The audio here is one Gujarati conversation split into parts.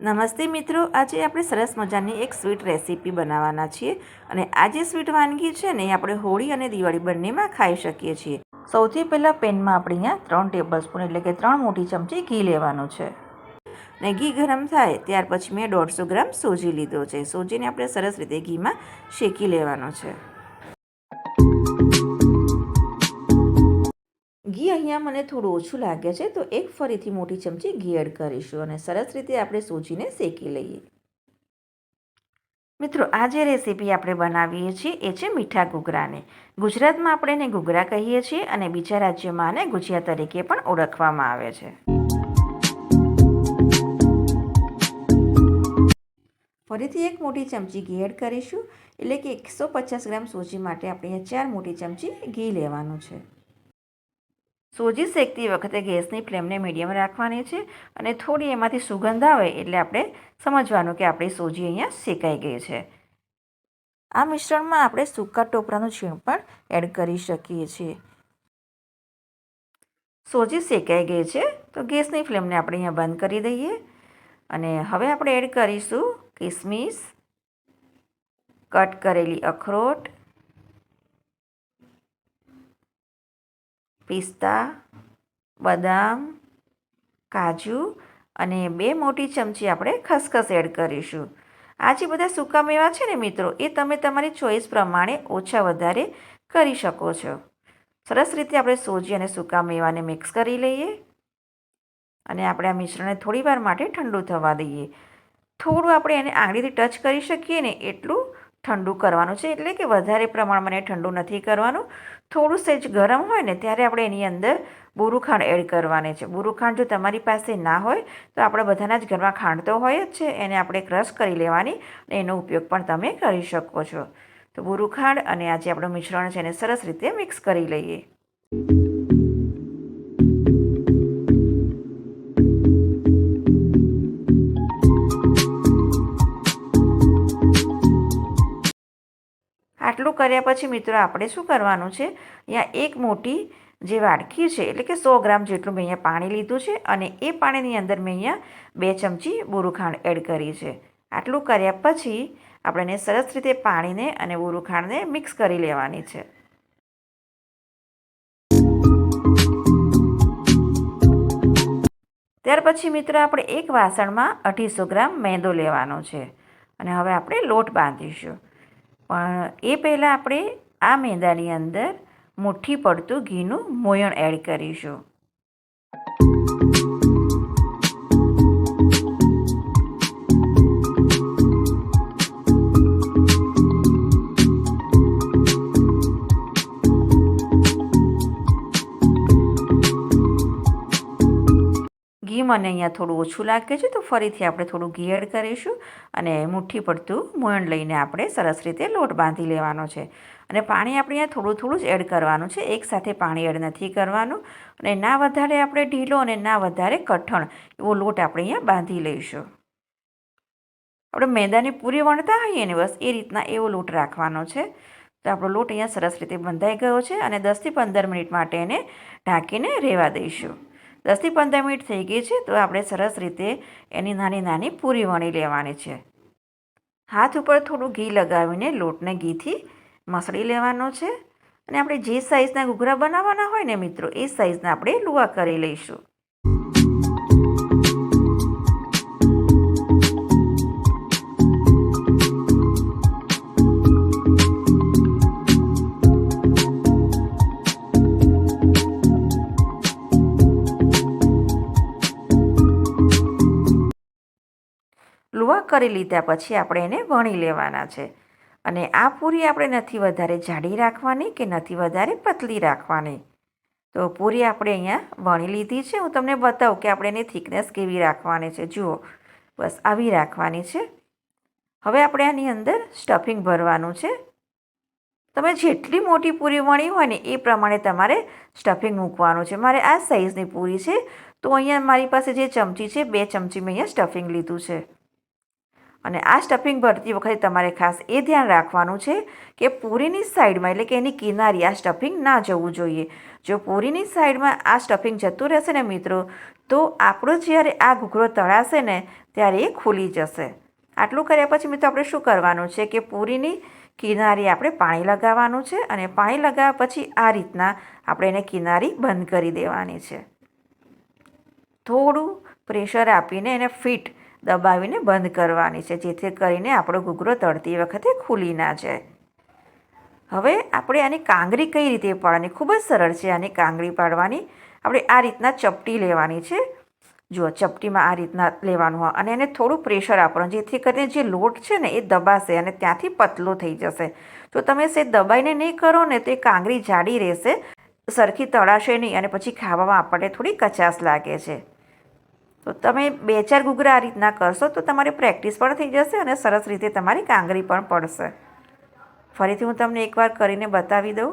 નમસ્તે મિત્રો, આજે આપણે સરસ મજાની એક સ્વીટ રેસીપી બનાવવાના છીએ અને આ જે સ્વીટ વાનગી છે ને એ આપણે હોળી અને દિવાળી બંનેમાં ખાઈ શકીએ છીએ. સૌથી પહેલાં પેનમાં આપણે અહીંયા ત્રણ ટેબલ સ્પૂન એટલે કે ત્રણ મોટી ચમચી ઘી લેવાનું છે. ને ઘી ગરમ થાય ત્યાર પછી મેં દોઢસો ગ્રામ સોજી લીધો છે. સોજીને આપણે સરસ રીતે ઘીમાં શેકી લેવાનો છે. અહીંયા મને થોડું ઓછું લાગે છે, તો એક ફરીથી મોટી ચમચી ઘી એડ કરીશું અને સરસ રીતે આપણે સૂજીને શેકી લઈએ. મિત્રો, આ જે રેસીપી આપણે બનાવીએ છીએ એ છે મીઠા ઘૂઘરાને. ગુજરાતમાં આપણે એને ઘૂઘરા કહીએ છીએ અને બીજા રાજ્યોમાં આને ગુજિયા તરીકે પણ ઓળખવામાં આવે છે. ફરીથી એક મોટી ચમચી ઘી એડ કરીશું, એટલે કે એકસો પચાસ ગ્રામ સૂજી માટે આપણે ચાર મોટી ચમચી ઘી લેવાનું છે. સોજી શેકતી વખતે ગેસની ફ્લેમને મીડિયમ રાખવાની છે અને થોડી એમાંથી સુગંધ આવે એટલે આપણે સમજવાનું કે આપણી સોજી અહીંયા શેકાઈ ગઈ છે. આ મિશ્રણમાં આપણે સૂકા ટોપરાનું છીણ પણ એડ કરી શકીએ છીએ. સોજી શેકાઈ ગઈ છે તો ગેસની ફ્લેમને આપણે અહીંયા બંધ કરી દઈએ અને હવે આપણે એડ કરીશું કિસમિસ, કટ કરેલી અખરોટ પિસ્તા, બદામ, કાજુ અને બે મોટી ચમચી આપણે ખસખસ એડ કરીશું. આ જે બધા સૂકા મેવા છે ને મિત્રો, એ તમે તમારી ચોઈસ પ્રમાણે ઓછા વધારે કરી શકો છો. સરસ રીતે આપણે સોજી અને સૂકા મેવાને મિક્સ કરી લઈએ અને આપણે આ મિશ્રણને થોડી વાર માટે ઠંડુ થવા દઈએ. થોડું આપણે એને આંગળીથી ટચ કરી શકીએ ને એટલું ઠંડુ કરવાનું છે એટલે કે વધારે પ્રમાણમાં એને ઠંડુ નથી કરવાનું. થોડું સહેજ ગરમ હોય ને ત્યારે આપણે એની અંદર બોરું ખાંડ એડ કરવાની છે. બોરું ખાંડ જો તમારી પાસે ના હોય તો આપણે બધાના જ ઘરમાં ખાંડ તો હોય જ છે, એને આપણે ક્રશ કરી લેવાની અને એનો ઉપયોગ પણ તમે કરી શકો છો. તો બોરું ખાંડ અને આ જે આપણું મિશ્રણ છે એને સરસ રીતે મિક્સ કરી લઈએ. આટલું કર્યા પછી મિત્રો આપણે શું કરવાનું છે? અહીંયા એક મોટી જે વાડકી છે, એટલે કે સો ગ્રામ જેટલું મેં અહીંયા પાણી લીધું છે અને એ પાણીની અંદર મેં અહીંયા બે ચમચી બોરુખાંડ એડ કરી છે. આટલું કર્યા પછી આપણે સરસ રીતે પાણીને અને બોરુખાંડને મિક્સ કરી લેવાની છે. ત્યાર પછી મિત્રો આપણે એક વાસણમાં અઢીસો ગ્રામ મેંદો લેવાનો છે. અને હવે આપણે લોટ બાંધીશું. પણ એ પહેલાં આપણે આ મેંદાની અંદર મુઠ્ઠી પડતું ઘીનું મોયણ એડ કરીશું. મને અહીંયા થોડું ઓછું લાગે છે, તો ફરીથી આપણે થોડું ઘી એડ કરીશું અને મુઠ્ઠી પડતું મોયણ લઈને આપણે સરસ રીતે લોટ બાંધી લેવાનો છે. અને પાણી આપણે અહીંયા થોડું થોડું જ એડ કરવાનું છે એકસાથે પાણી એડ નથી કરવાનું. અને ના વધારે આપણે ઢીલો અને ના વધારે કઠણ એવો લોટ આપણે અહીંયા બાંધી લઈશું. આપણે મેદાની પૂરી વણતા હોઈએ ને બસ એ રીતના એવો લોટ રાખવાનો છે. તો આપણો લોટ અહીંયા સરસ રીતે બંધાઈ ગયો છે અને દસથી પંદર મિનિટ માટે એને ઢાંકીને રહેવા દઈશું. દસથી પંદર મિનિટ થઈ ગઈ છે, તો આપણે સરસ રીતે એની નાની નાની પૂરી વણી લેવાની છે. હાથ ઉપર થોડું ઘી લગાવીને લોટને ઘીથી મસળી લેવાનો છે. અને આપણે જે સાઈઝના ઘૂઘરા બનાવવાના હોય ને મિત્રો, એ સાઇઝના આપણે લુવા કરી લઈશું. કરી લીધા પછી આપણે એને વણી લેવાના છે. અને આ પૂરી આપણે નથી વધારે જાડી રાખવાની કે નથી વધારે પતલી રાખવાની. તો પૂરી આપણે અહીંયા વણી લીધી છે. હું તમને બતાવું કે આપણે એની થિકનેસ કેવી રાખવાની છે. જુઓ, બસ આવી રાખવાની છે. હવે આપણે આની અંદર સ્ટફિંગ ભરવાનું છે. તમે જેટલી મોટી પૂરી વણી હોય ને એ પ્રમાણે તમારે સ્ટફિંગ મૂકવાનું છે. મારે આ સાઈઝની પૂરી છે. તો અહીંયા મારી પાસે જે ચમચી છે, બે ચમચી મેં અહીંયા સ્ટફિંગ લીધું છે. અને આ સ્ટફિંગ ભરતી વખતે તમારે ખાસ એ ધ્યાન રાખવાનું છે કે પૂરીની સાઈડમાં એટલે કે એની કિનારી આ સ્ટફિંગ ના જવું જોઈએ. જો પૂરીની સાઈડમાં આ સ્ટફિંગ જતું રહેશે ને મિત્રો, તો આપણો જ્યારે આ ઘૂઘરો તળાશે ને, ત્યારે એ ખુલી જશે. આટલું કર્યા પછી મિત્રો આપણે શું કરવાનું છે કે પૂરીની કિનારી આપણે પાણી લગાવવાનું છે અને પાણી લગાવ્યા પછી આ રીતના આપણે એને કિનારી બંધ કરી દેવાની છે. થોડું પ્રેશર આપીને એને ફિટ દબાવીને બંધ કરવાની છે, જેથી કરીને આપણો ઘૂઘરો તળતી વખતે ખુલી ના જાય. હવે આપણે આની કાંગરી કઈ રીતે પાડવાની? ખૂબ જ સરળ છે આની કાંગરી પાડવાની. આપણે આ રીતના ચપટી લેવાની છે. જુઓ, ચપટીમાં આ રીતના લેવાનું હોય અને એને થોડું પ્રેશર આપવાનું, જેથી કરીને જે લોટ છે ને એ દબાશે અને ત્યાંથી પતલો થઈ જશે. જો તમે સે દબાઈને નહીં કરો ને તો એ કાંગરી જાડી રહેશે, સરખી તળાશે નહીં અને પછી ખાવામાં આપણને થોડી કચાશ લાગે છે. તો તમે બે ચાર ઘૂઘરા આ રીતના કરશો તો તમારી પ્રેક્ટિસ પણ થઈ જશે અને સરસ રીતે તમારી કાંગરી પણ પડશે. ફરીથી હું તમને એકવાર કરીને બતાવી દઉં.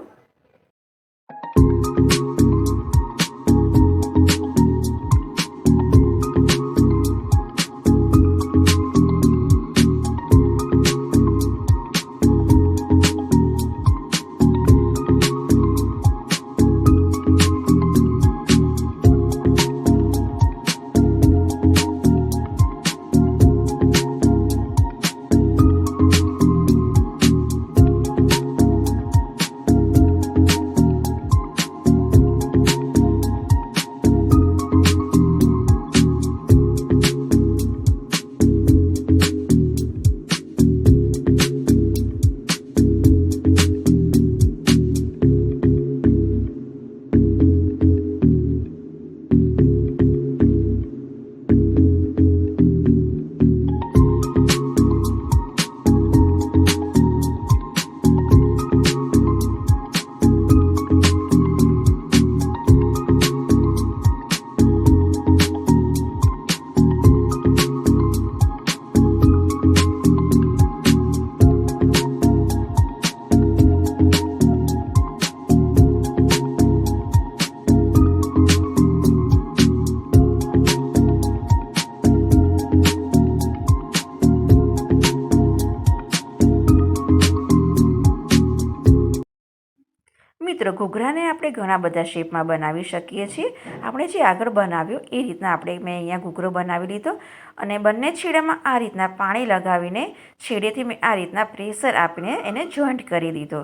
ઘૂઘરાને આપણે ઘણા બધા શેપમાં બનાવી શકીએ છીએ. આપણે જે આગળ બનાવ્યો એ રીતના આપણે મેં અહીંયા ઘૂઘરો બનાવી લીધો અને બંને છેડામાં આ રીતના પાણી લગાવીને છેડેથી મેં આ રીતના પ્રેશર આપીને એને જોઈન્ટ કરી દીધો.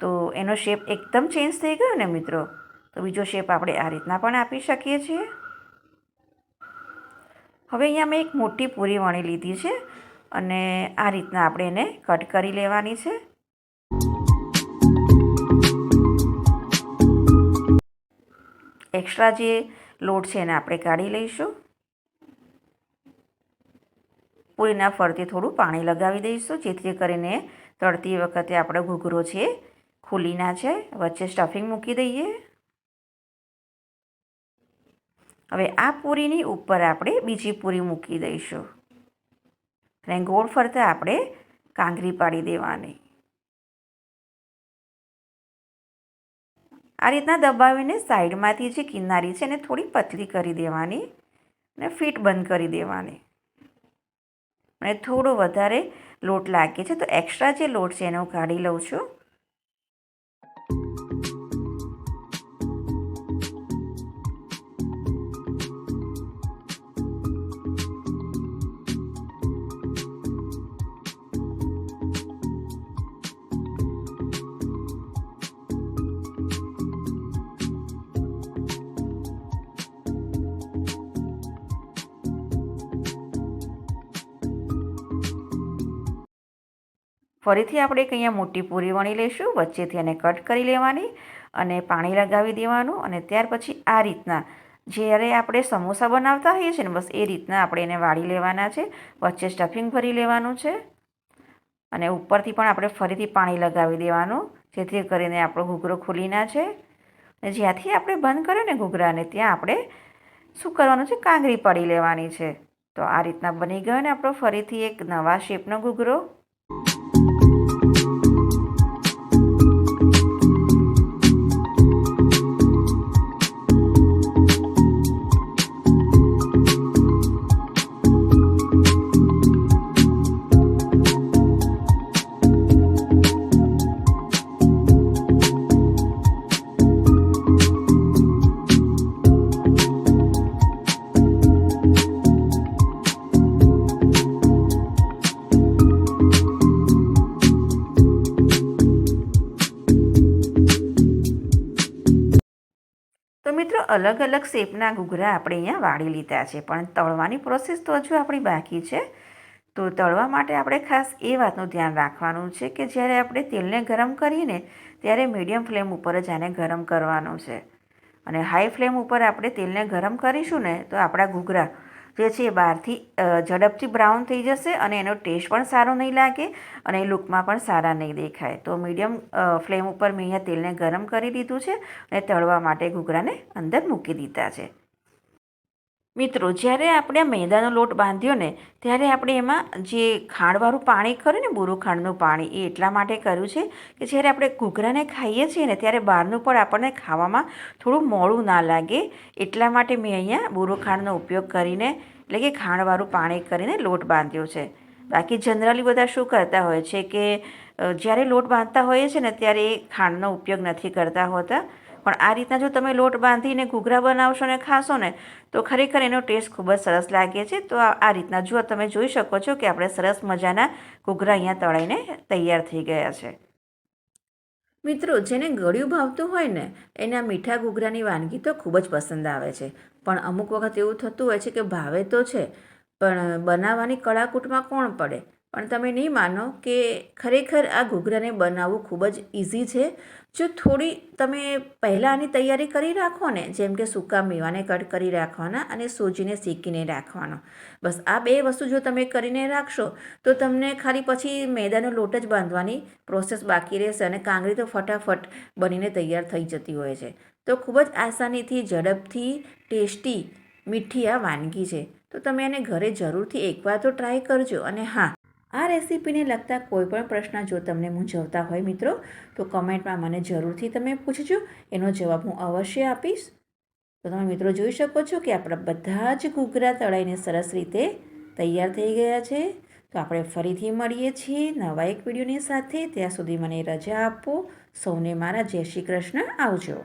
તો એનો શેપ એકદમ ચેન્જ થઈ ગયો ને મિત્રો? તો બીજો શેપ આપણે આ રીતના પણ આપી શકીએ છીએ. હવે અહીંયા મેં એક મોટી પૂરી વણી લીધી છે અને આ રીતના આપણે એને કટ કરી લેવાની છે. એક્સ્ટ્રા જે લોટ છે એને આપણે કાઢી લઈશું. પૂરીના ફરતે થોડું પાણી લગાવી દઈશું, જેથી કરીને તળતી વખતે આપણો ઘૂઘરો છે ખુલી ના છે વચ્ચે સ્ટફિંગ મૂકી દઈએ. હવે આ પૂરીની ઉપર આપણે બીજી પૂરી મૂકી દઈશું. અને ગોળ ફરતા આપણે કાંગરી પાડી દેવાની. આ રીતના દબાવીને સાઈડમાંથી જે કિનારી છે એને થોડી પતલી કરી દેવાની અને ફીટ બંધ કરી દેવાની. અને થોડો વધારે લોટ લાગે છે, તો એક્સ્ટ્રા જે લોટ છે એને હું કાઢી લઉં છું. ફરીથી આપણે એક અહીંયા મોટી પૂરી વણી લઈશું, વચ્ચેથી એને કટ કરી લેવાની અને પાણી લગાવી દેવાનું અને ત્યાર પછી આ રીતના જ્યારે આપણે સમોસા બનાવતા હોઈએ છીએ ને, બસ એ રીતના આપણે એને વાળી લેવાના છે, વચ્ચે સ્ટફિંગ ભરી લેવાનું છે અને ઉપરથી પણ આપણે ફરીથી પાણી લગાવી દેવાનું, જેથી કરીને આપણો ઘૂઘરો ખુલી ના છે અને જ્યાંથી આપણે બંધ કર્યો ને ઘૂઘરાને, ત્યાં આપણે શું કરવાનું છે, કાંગરી પાડી લેવાની છે. તો આ રીતના બની ગયો ને આપણો ફરીથી એક નવા શેપનો ઘૂઘરો. અલગ અલગ શેપના ઘૂઘરા આપણે અહીંયા વાળી લીધા છે. પણ તળવાની પ્રોસેસ તો હજુ આપણી બાકી છે. તો તળવા માટે આપણે ખાસ એ વાતનું ધ્યાન રાખવાનું છે કે જ્યારે આપણે તેલને ગરમ કરીએ ત્યારે મીડિયમ ફ્લેમ ઉપર જ આને ગરમ કરવાનું છે. અને હાઈ ફ્લેમ ઉપર આપણે તેલને ગરમ કરીશું ને તો આપણા ઘૂઘરા જે છે એ બહારથી ઝડપથી બ્રાઉન થઈ જશે અને એનો ટેસ્ટ પણ સારો નહીં લાગે અને લુકમાં પણ સારા નહીં દેખાય. તો મીડિયમ ફ્લેમ ઉપર મેં અહીંયા તેલને ગરમ કરી દીધું છે અને તળવા માટે ઘૂઘરાને અંદર મૂકી દીધા છે. મિત્રો, જ્યારે આપણે મેંદાનો લોટ બાંધ્યો ને, ત્યારે આપણે એમાં જે ખાંડવાળું પાણી ખરું ને, બુરું ખાંડનું પાણી, એ એટલા માટે કર્યું છે કે જ્યારે આપણે ઘૂઘરાને ખાઈએ છીએ ને, ત્યારે બહારનું પણ આપણને ખાવામાં થોડું મોડું ના લાગે. એટલા માટે મેં અહીંયા બુરું ખાંડનો ઉપયોગ કરીને, એટલે કે ખાંડવાળું પાણી કરીને લોટ બાંધ્યો છે. બાકી જનરલી બધા શું કરતા હોય છે કે જ્યારે લોટ બાંધતા હોઈએ છે ને, ત્યારે એ ખાંડનો ઉપયોગ નથી કરતા હોતા. પણ આ રીતના જો તમે લોટ બાંધીને ઘૂઘરા બનાવશો ને ખાશો ને, તો ખરેખર એનો ટેસ્ટ ખૂબ જ સરસ લાગે છે. તો આ રીતના જો તમે જોઈ શકો છો કે આપણે સરસ મજાના ઘૂઘરા અહીંયા તળાઈને તૈયાર થઈ ગયા છે. મિત્રો, જેને ગળ્યું ભાવતું હોય ને, એના મીઠા ઘૂઘરાની વાનગી તો ખૂબ જ પસંદ આવે છે. પણ અમુક વખત એવું થતું હોય છે કે ભાવે તો છે, પણ બનાવવાની કળાકૂટમાં કોણ પડે? પણ તમે નહીં માનો કે ખરેખર આ ઘૂઘરાને બનાવવું ખૂબ જ ઇઝી છે. જો થોડી તમે પહેલાં આની તૈયારી કરી રાખો ને, જેમ કે સૂકા મેવાને કટ કરી રાખવાના અને સોજીને શેકીને રાખવાનો. બસ આ બે વસ્તુ જો તમે કરીને રાખશો, તો તમને ખાલી પછી મેદાનો લોટ જ બાંધવાની પ્રોસેસ બાકી રહેશે અને કાંગરી તો ફટાફટ બનીને તૈયાર થઈ જતી હોય છે. તો ખૂબ જ આસાનીથી, ઝડપથી, ટેસ્ટી મીઠી આ વાનગી છે. તો તમે એને ઘરે જરૂરથી એકવાર તો ટ્રાય કરજો અને હા આ રેસીપીને લગતા કોઈ પણ પ્રશ્ન જો તમને મૂંઝવતા હોય મિત્રો, તો કમેન્ટમાં મને જરૂરથી તમે પૂછજો. એનો જવાબ હું અવશ્ય આપીશ. તો તમે મિત્રો જોઈ શકો છો કે આપણા બધા જ ઘૂઘરા તળાઈને સરસ રીતે તૈયાર થઈ ગયા છે. તો આપણે ફરીથી મળીએ છીએ નવા એક વિડીયોની સાથે. ત્યાં સુધી મને રજા આપો. સૌને મારા જય શ્રી કૃષ્ણ. આવજો.